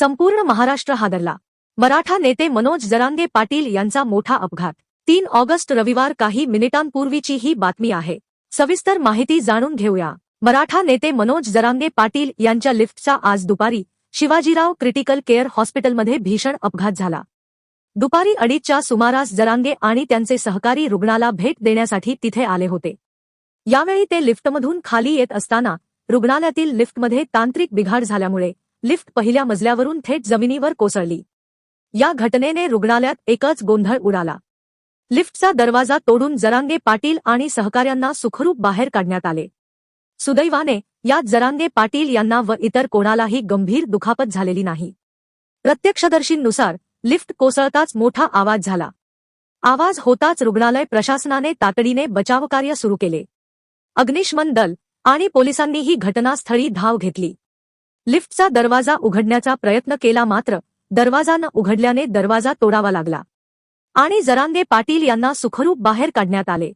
संपूर्ण महाराष्ट्र हादरला. मराठा नेते मनोज जरांगे पाटील यांचा मोठा अपघात. तीन ऑगस्ट रविवार काही मिनिटांपूर्वीची ही बातमी आहे. सविस्तर माहिती जाणून घेऊया. मराठा नेते मनोज जरांगे पाटील यांच्या लिफ्टचा आज दुपारी शिवाजीराव क्रिटिकल केअर हॉस्पिटलमध्ये भीषण अपघात झाला. दुपारी अडीचच्या सुमारास जरांगे आणि त्यांचे सहकारी रुग्णाला भेट देण्यासाठी तिथे आले होते. यावेळी ते लिफ्टमधून खाली येत असताना रुग्णालयातील लिफ्टमध्ये तांत्रिक बिघाड झाल्यामुळे लिफ्ट पहिल्या मजल्यावरून थेट जमिनीवर कोसळली. या घटनेने रुग्णालयात एकच गोंधळ उडाला. लिफ्टचा दरवाजा तोडून जरांगे पाटील आणि सहकाऱ्यांना सुखरूप बाहेर काढण्यात आले. सुदैवाने यात जरांगे पाटील यांना व इतर कोणालाही गंभीर दुखापत झालेली नाही. प्रत्यक्षदर्शींनुसार लिफ्ट कोसळताच मोठा आवाज झाला. आवाज होताच रुग्णालय प्रशासनाने तातडीने बचावकार्य सुरू केले. अग्निशमन दल आणि पोलिसांनीही घटनास्थळी धाव घेतली. लिफ्टचा दरवाजा उघडण्याचा प्रयत्न केला मात्र दरवाजा न उघडल्याने दरवाजा तोडावा लागला. आणि जरांगे पाटील यांना सुखरूप बाहेर काढण्यात आले.